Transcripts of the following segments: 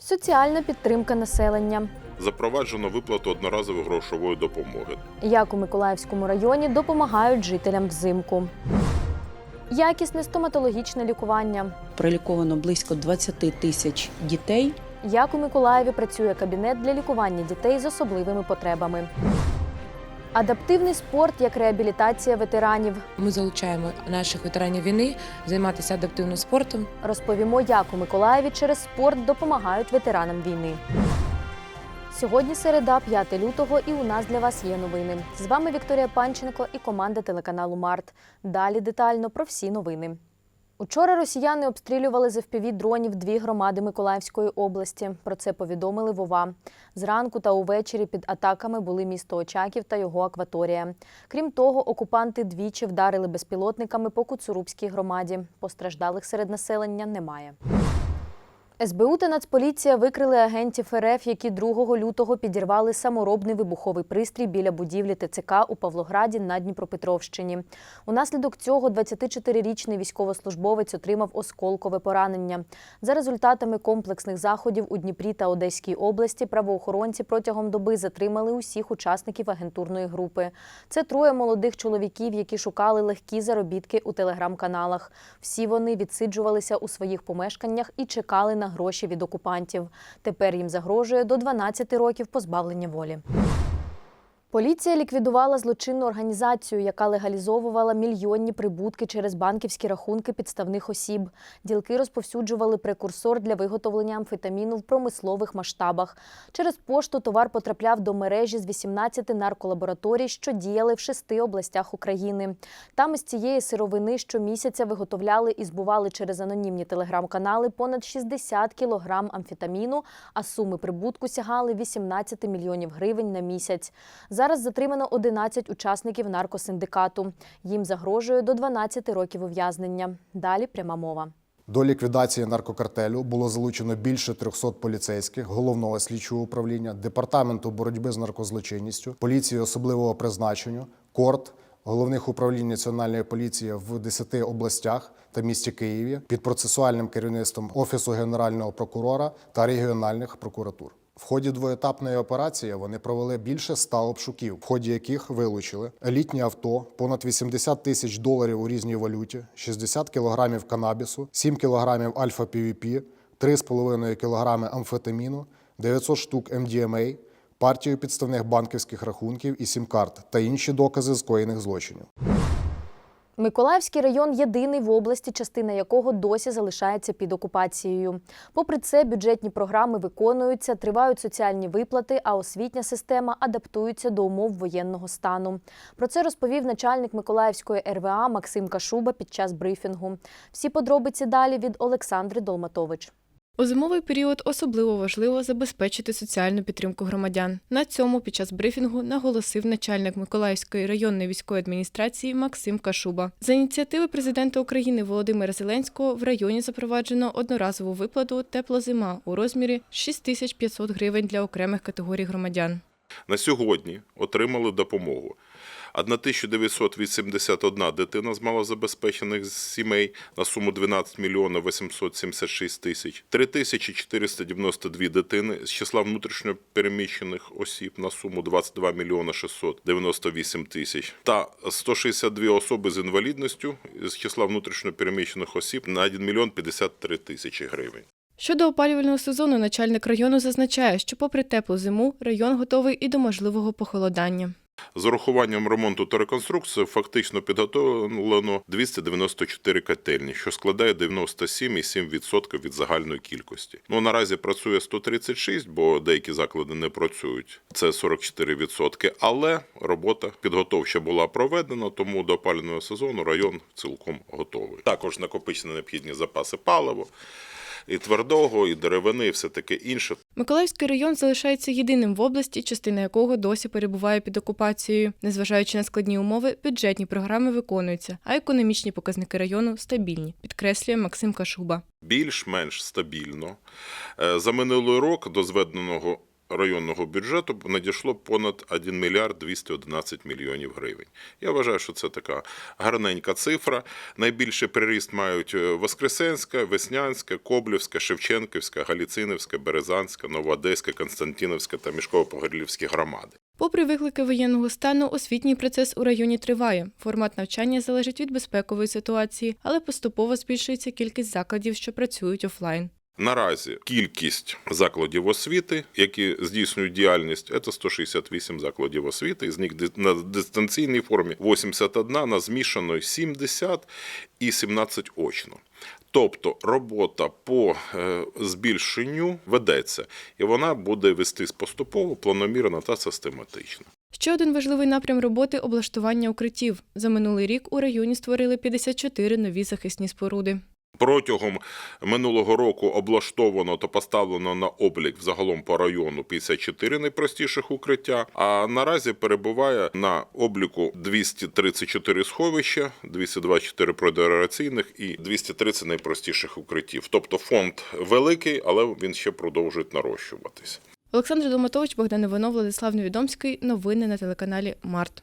Соціальна підтримка населення. Запроваджено виплату одноразової грошової допомоги. Як у Миколаївському районі допомагають жителям взимку. Якісне стоматологічне лікування. Проліковано близько 20 тисяч дітей. Як у Миколаєві працює кабінет для лікування дітей з особливими потребами. Адаптивний спорт як реабілітація ветеранів. Ми залучаємо наших ветеранів війни займатися адаптивним спортом. Розповімо, як у Миколаєві через спорт допомагають ветеранам війни. Сьогодні середа, 5 лютого, і у нас для вас є новини. З вами Вікторія Панченко і команда телеканалу Март. Далі детально про всі новини. Учора росіяни обстрілювали з FPV дронів дві громади Миколаївської області. Про це повідомили Вова. Зранку та увечері під атаками були місто Очаків та його акваторія. Крім того, окупанти двічі вдарили безпілотниками по Куцурубській громаді. Постраждалих серед населення немає. СБУ та Нацполіція викрили агентів РФ, які 2 лютого підірвали саморобний вибуховий пристрій біля будівлі ТЦК у Павлограді на Дніпропетровщині. Унаслідок цього 24-річний військовослужбовець отримав осколкове поранення. За результатами комплексних заходів у Дніпрі та Одеській області правоохоронці протягом доби затримали усіх учасників агентурної групи. Це троє молодих чоловіків, які шукали легкі заробітки у телеграм-каналах. Всі вони відсиджувалися у своїх помешканнях і чекали на гроші від окупантів. Тепер їм загрожує до 12 років позбавлення волі. Поліція ліквідувала злочинну організацію, яка легалізовувала мільйонні прибутки через банківські рахунки підставних осіб. Ділки розповсюджували прекурсор для виготовлення амфетаміну в промислових масштабах. Через пошту товар потрапляв до мережі з 18 нарколабораторій, що діяли в шести областях України. Там із цієї сировини щомісяця виготовляли і збували через анонімні телеграм-канали понад 60 кілограм амфетаміну, а суми прибутку сягали 18 мільйонів гривень на місяць. Зараз затримано 11 учасників наркосиндикату. Їм загрожує до 12 років ув'язнення. Далі пряма мова. До ліквідації наркокартелю було залучено більше 300 поліцейських, головного слідчого управління, департаменту боротьби з наркозлочинністю, поліції особливого призначення, корт, головних управлінь національної поліції в 10 областях та місті Києві під процесуальним керівництвом Офісу генерального прокурора та регіональних прокуратур. В ході двоетапної операції вони провели більше 100 обшуків, в ході яких вилучили елітні авто, понад 80 тисяч доларів у різній валюті, 60 кілограмів канабісу, 7 кілограмів альфа-півіпі, 3,5 кілограми амфетаміну, 900 штук МДМА, партію підставних банківських рахунків і сім-карт та інші докази скоєних злочинів. Миколаївський район єдиний в області, частина якого досі залишається під окупацією. Попри це, бюджетні програми виконуються, тривають соціальні виплати, а освітня система адаптується до умов воєнного стану. Про це розповів начальник Миколаївської РВА Максим Кашуба під час брифінгу. Всі подробиці далі від Олександри Долматович. У зимовий період особливо важливо забезпечити соціальну підтримку громадян. На цьому під час брифінгу наголосив начальник Миколаївської районної військової адміністрації Максим Кашуба. За ініціативи президента України Володимира Зеленського в районі запроваджено одноразову виплату теплозима у розмірі 6500 гривень для окремих категорій громадян. На сьогодні отримали допомогу. 1981 дитина з малозабезпечених сімей на суму 12 мільйонів 876 тисяч, 3492 дитини з числа внутрішньо переміщених осіб на суму 22 мільйона 698 тисяч та 162 особи з інвалідністю з числа внутрішньо переміщених осіб на 1 мільйон 53 тисячі гривень. Щодо опалювального сезону, начальник району зазначає, що попри теплу зиму район готовий і до можливого похолодання. З урахуванням ремонту та реконструкції фактично підготовлено 294 котельні, що складає 97,7% від загальної кількості. Ну наразі працює 136, бо деякі заклади не працюють. Це 44%. Але робота підготовча була проведена, тому до опалювального сезону район цілком готовий. Також накопичені необхідні запаси палива. І твердого, і деревини, і все таке інше. Миколаївський район залишається єдиним в області, частина якого досі перебуває під окупацією. Незважаючи на складні умови, бюджетні програми виконуються, а економічні показники району стабільні, підкреслює Максим Кашуба. більш-менш стабільно. Е, За минулий рок до зведеного районного бюджету надійшло понад 1 мільярд 211 мільйонів гривень. Я вважаю, що це така гарненька цифра. Найбільший приріст мають е, Воскресенська, Веснянська, Коблівська, Шевченківська, Галіцинівська, Березанська, Новоодеська, Константинівська та Мішково-Погорілівські громади. Попри виклики воєнного стану, освітній процес у районі триває. Формат навчання залежить від безпекової ситуації, але поступово збільшується кількість закладів, що працюють офлайн. Наразі кількість закладів освіти, які здійснюють діяльність, це 168 закладів освіти. З них на дистанційній формі 81, на змішаної 70 і 17 очно. Тобто робота по е, збільшенню ведеться, і вона буде вестись поступово, планомірно та систематично. Ще один важливий напрям роботи облаштування укриттів. За минулий рік у районі створили 54 нові захисні споруди. Протягом минулого року облаштовано та поставлено на облік взагалом по району 54 найпростіших укриття. А наразі перебуває на обліку 234 сховища, 224 продераційних і 230 найпростіших укриттів. Тобто фонд великий, але він ще продовжує нарощуватись. Олександр Доматович, Богдан Іванов, Владислав Невідомський. Новини на телеканалі Март.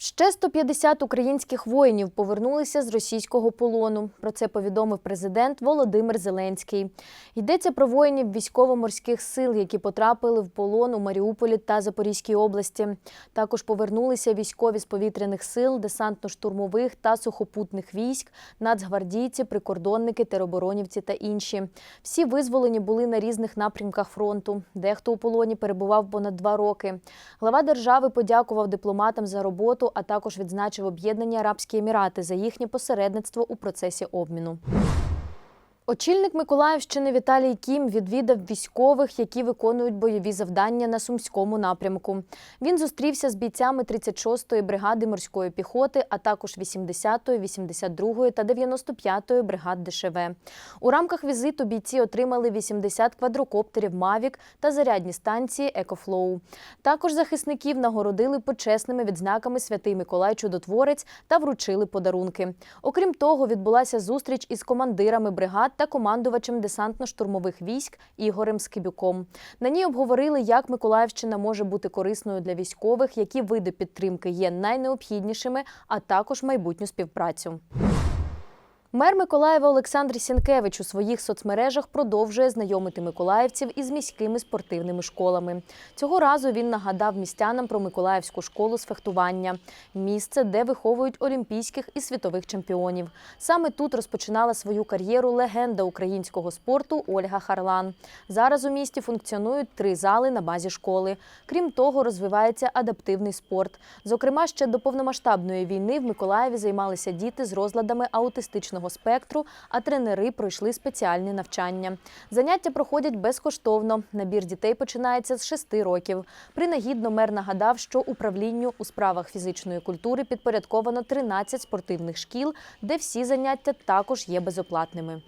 Ще 150 українських воїнів повернулися з російського полону. Про це повідомив президент Володимир Зеленський. Йдеться про воїнів військово-морських сил, які потрапили в полон у Маріуполі та Запорізькій області. Також повернулися військові з повітряних сил, десантно-штурмових та сухопутних військ, нацгвардійці, прикордонники, тероборонівці та інші. Всі визволені були на різних напрямках фронту. Дехто у полоні перебував понад два роки. Глава держави подякував дипломатам за роботу, а також відзначив об'єднані Арабські Емірати за їхнє посередництво у процесі обміну. Очільник Миколаївщини Віталій Кім відвідав військових, які виконують бойові завдання на сумському напрямку. Він зустрівся з бійцями 36-ї бригади морської піхоти, а також 80-ї, 82-ї та 95-ї бригад ДШВ. У рамках візиту бійці отримали 80 квадрокоптерів Мавік та зарядні станції Екофлоу. Також захисників нагородили почесними відзнаками Святий Миколай Чудотворець та вручили подарунки. Окрім того, відбулася зустріч із командирами бригад та командувачем десантно-штурмових військ Ігорем Скибюком. На ній обговорили, як Миколаївщина може бути корисною для військових, які види підтримки є найнеобхіднішими, а також майбутню співпрацю. Мер Миколаєва Олександр Сінкевич у своїх соцмережах продовжує знайомити миколаївців із міськими спортивними школами. Цього разу він нагадав містянам про Миколаївську школу з фехтування місце, де виховують олімпійських і світових чемпіонів. Саме тут розпочинала свою кар'єру легенда українського спорту Ольга Харлан. Зараз у місті функціонують три зали на базі школи. Крім того, розвивається адаптивний спорт. Зокрема, ще до повномасштабної війни в Миколаєві займалися діти з розладами аутистичного спектру, а тренери пройшли спеціальні навчання. Заняття проходять безкоштовно. Набір дітей починається з 6 років. Принагідно мер нагадав, що управлінню у справах фізичної культури підпорядковано 13 спортивних шкіл, де всі заняття також є безоплатними.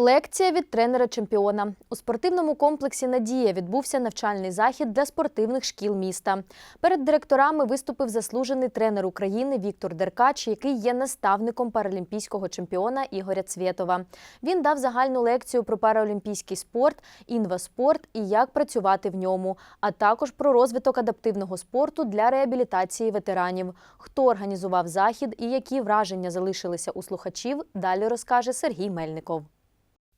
Лекція від тренера-чемпіона у спортивному комплексі Надія відбувся навчальний захід для спортивних шкіл міста. Перед директорами виступив заслужений тренер України Віктор Деркач, який є наставником паралімпійського чемпіона Ігоря Цвєтова. Він дав загальну лекцію про параолімпійський спорт, інваспорт і як працювати в ньому, а також про розвиток адаптивного спорту для реабілітації ветеранів. Хто організував захід і які враження залишилися у слухачів, далі розкаже Сергій Мельников.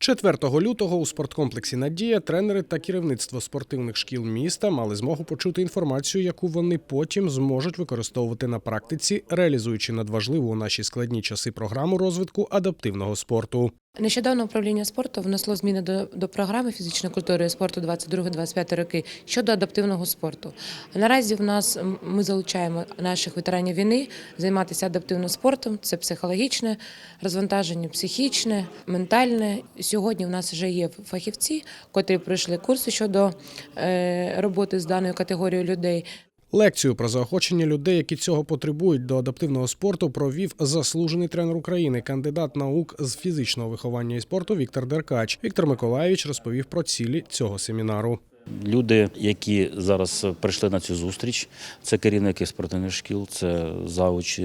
4 лютого у спорткомплексі Надія тренери та керівництво спортивних шкіл міста мали змогу почути інформацію, яку вони потім зможуть використовувати на практиці, реалізуючи надважливу у наші складні часи програму розвитку адаптивного спорту. Нещодавно управління спорту внесло зміни до, до програми фізичної культури і спорту 22-25 роки щодо адаптивного спорту. Наразі в нас ми залучаємо наших ветеранів війни займатися адаптивним спортом. Це психологічне розвантаження, психічне, ментальне. Сьогодні в нас вже є фахівці, котрі пройшли курси щодо е, роботи з даною категорією людей. Лекцію про заохочення людей, які цього потребують до адаптивного спорту, провів заслужений тренер України, кандидат наук з фізичного виховання і спорту Віктор Деркач. Віктор Миколаєвич розповів про цілі цього семінару. Люди, які зараз прийшли на цю зустріч, це керівники спортивних шкіл, це завучі,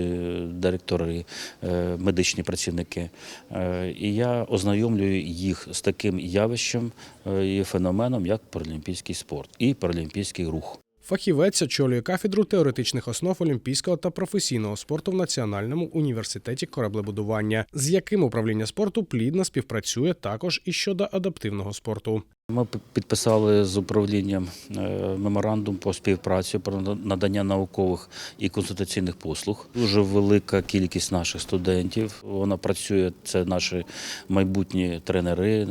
директори, е, медичні працівники. Е, І я ознайомлюю їх з таким явищем е, і феноменом, як паралімпійський спорт і паралімпійський рух. Фахівець очолює кафедру теоретичних основ олімпійського та професійного спорту в Національному університеті кораблебудування, з яким управління спорту плідно співпрацює також і щодо адаптивного спорту. Ми підписали з управлінням е, меморандум по співпраці про надання наукових і консультаційних послуг. Дуже велика кількість наших студентів. Вона працює. Це наші майбутні тренери.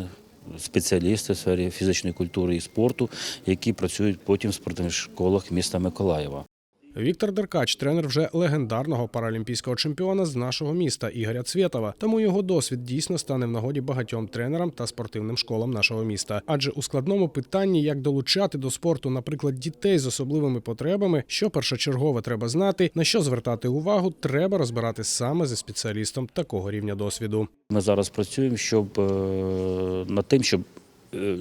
Спеціалісти в сфері фізичної культури і спорту, які працюють потім в спортивних школах міста Миколаєва. Віктор Деркач, тренер вже легендарного паралімпійського чемпіона з нашого міста Ігоря Цвєтова. Тому його досвід дійсно стане в нагоді багатьом тренерам та спортивним школам нашого міста. Адже у складному питанні, як долучати до спорту, наприклад, дітей з особливими потребами, що першочергове треба знати, на що звертати увагу, треба розбирати саме зі спеціалістом такого рівня досвіду. Ми зараз працюємо, щоб е, над тим, щоб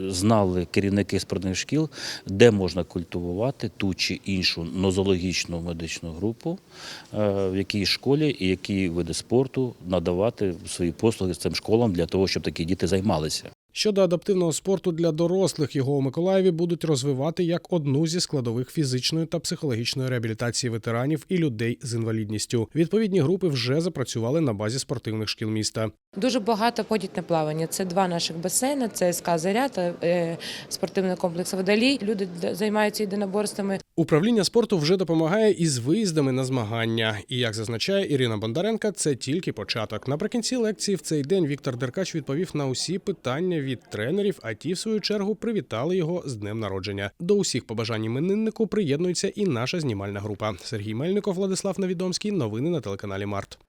знали керівники спортивних шкіл, де можна культивувати ту чи іншу нозологічну медичну групу, е, в якій школі і які види спорту надавати свої послуги з цим школам для того, щоб такі діти займалися. Щодо адаптивного спорту для дорослих, його у Миколаєві будуть розвивати як одну зі складових фізичної та психологічної реабілітації ветеранів і людей з інвалідністю. Відповідні групи вже запрацювали на базі спортивних шкіл міста. Дуже багато ходять на плавання. Це два наших басейни, це СК «Заря» та е, спортивний комплекс Водолій. Люди займаються єдиноборствами. Управління спорту вже допомагає із виїздами на змагання. І як зазначає Ірина Бондаренка, це тільки початок. Наприкінці лекції в цей день Віктор Деркач відповів на усі питання від тренерів, а ті, в свою чергу, привітали його з днем народження. До усіх побажань імениннику приєднується і наша знімальна група. Сергій Мельников, Владислав Навідомський. Новини на телеканалі Март.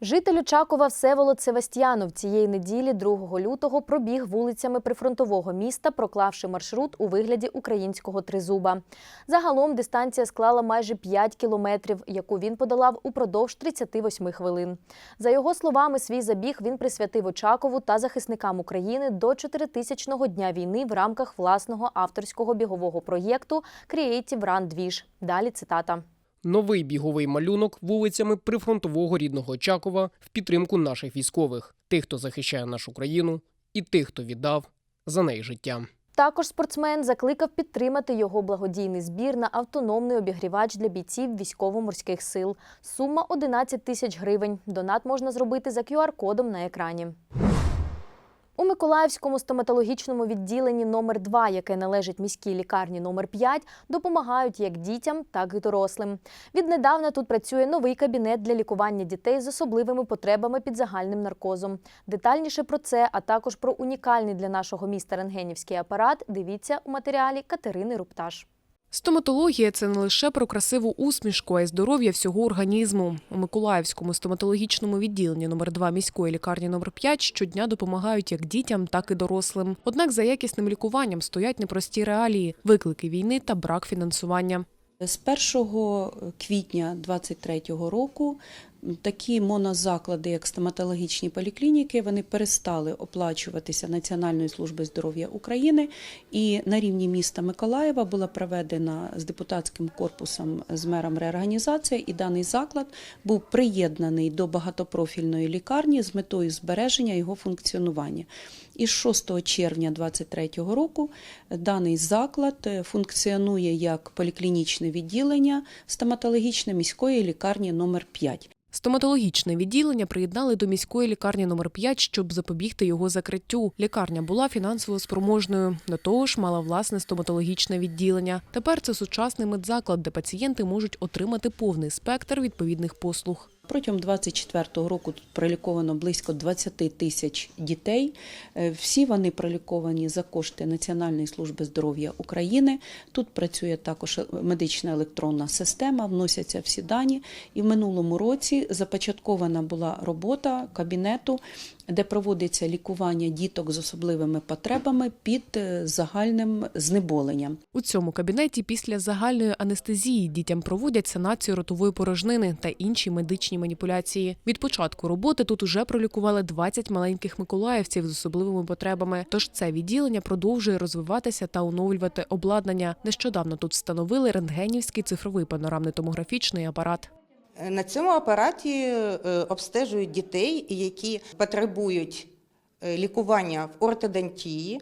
Житель Очакова Всеволод Севастьянов цієї неділі, 2 лютого, пробіг вулицями прифронтового міста, проклавши маршрут у вигляді українського тризуба. Загалом дистанція склала майже 5 кілометрів, яку він подолав упродовж 38 хвилин. За його словами, свій забіг він присвятив Очакову та захисникам України до 4000-го дня війни в рамках власного авторського бігового проєкту Creative Run Двіж. Далі цитата. Новий біговий малюнок вулицями прифронтового рідного Очакова в підтримку наших військових, тих, хто захищає нашу країну, і тих, хто віддав за неї життя. Також спортсмен закликав підтримати його благодійний збір на автономний обігрівач для бійців військово-морських сил. Сума 11 тисяч гривень. Донат можна зробити за QR-кодом на екрані. У Миколаївському стоматологічному відділенні номер 2 яке належить міській лікарні номер 5 допомагають як дітям, так і дорослим. Віднедавна тут працює новий кабінет для лікування дітей з особливими потребами під загальним наркозом. Детальніше про це, а також про унікальний для нашого міста рентгенівський апарат, дивіться у матеріалі Катерини Рупташ. Стоматологія це не лише про красиву усмішку, а й здоров'я всього організму. У Миколаївському стоматологічному відділенні номер 2 міської лікарні номер 5 щодня допомагають як дітям, так і дорослим. Однак за якісним лікуванням стоять непрості реалії, виклики війни та брак фінансування. З 1 квітня 2023 року такі монозаклади, як стоматологічні поліклініки, вони перестали оплачуватися Національною службою здоров'я України. І на рівні міста Миколаєва була проведена з депутатським корпусом з мером реорганізація, і даний заклад був приєднаний до багатопрофільної лікарні з метою збереження його функціонування. І з 6 червня 2023 року даний заклад е, функціонує як поліклінічне відділення стоматологічне міської лікарні номер 5. Стоматологічне відділення приєднали до міської лікарні номер 5 щоб запобігти його закриттю. Лікарня була фінансово спроможною. До того ж, мала власне стоматологічне відділення. Тепер це сучасний медзаклад, де пацієнти можуть отримати повний спектр відповідних послуг. Протягом 2024 року тут проліковано близько 20 тисяч дітей. Е, Всі вони проліковані за кошти Національної служби здоров'я України. Тут працює також медична електронна система, вносяться всі дані. І в минулому році започаткована була робота кабінету де проводиться лікування діток з особливими потребами під е, загальним знеболенням. У цьому кабінеті після загальної анестезії дітям проводять санацію ротової порожнини та інші медичні маніпуляції. Від початку роботи тут уже пролікували 20 маленьких миколаївців з особливими потребами. Тож це відділення продовжує розвиватися та оновлювати обладнання. Нещодавно тут встановили рентгенівський цифровий панорамний томографічний апарат. На цьому апараті е, обстежують дітей, які потребують е, лікування в ортодонтії.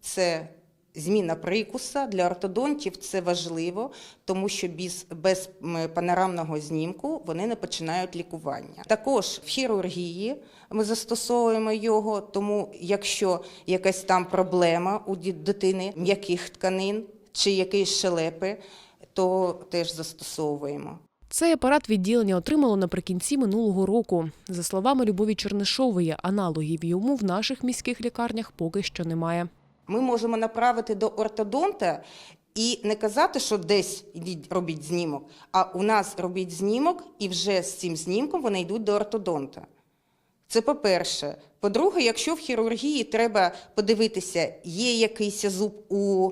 Це зміна прикуса. Для ортодонтів це важливо, тому що без, без панорамного знімку вони не починають лікування. Також в хірургії ми застосовуємо його, тому якщо якась там проблема у дитини м'яких тканин чи якісь шелепи, то теж застосовуємо. Цей апарат відділення отримало наприкінці минулого року. За словами Любові Чернишової, аналогів йому в наших міських лікарнях поки що немає. Ми можемо направити до ортодонта і не казати, що десь робіть знімок, а у нас робіть знімок, і вже з цим знімком вони йдуть до ортодонта. Це по-перше. По-друге, якщо в хірургії треба подивитися, є якийсь зуб у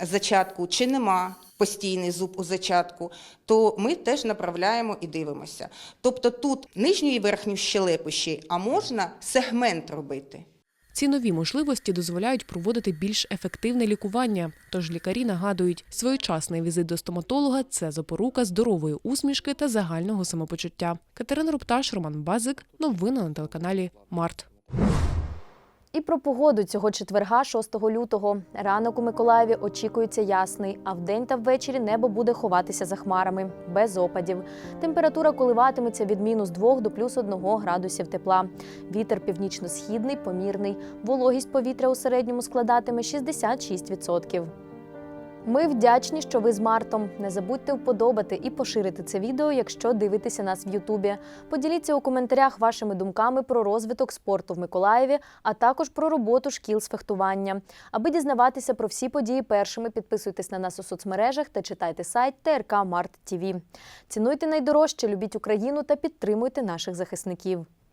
зачатку чи нема постійний зуб у зачатку, то ми теж направляємо і дивимося. Тобто тут нижню і верхню щелепу ще, й, а можна сегмент робити. Ці нові можливості дозволяють проводити більш ефективне лікування. Тож лікарі нагадують, своєчасний візит до стоматолога це запорука здорової усмішки та загального самопочуття. Катерина Рупташ, Роман Базик. Новини на телеканалі Март. І про погоду цього четверга, 6 лютого. Ранок у Миколаєві очікується ясний, а вдень та ввечері небо буде ховатися за хмарами, без опадів. Температура коливатиметься від мінус 2 до плюс 1 градусів тепла. Вітер північно-східний, помірний. Вологість повітря у середньому складатиме 66%. Ми вдячні, що ви з Мартом. Не забудьте вподобати і поширити це відео, якщо дивитеся нас в Ютубі. Поділіться у коментарях вашими думками про розвиток спорту в Миколаєві, а також про роботу шкіл з фехтування. Аби дізнаватися про всі події першими, підписуйтесь на нас у соцмережах та читайте сайт ТРК Март. Цінуйте найдорожче, любіть Україну та підтримуйте наших захисників.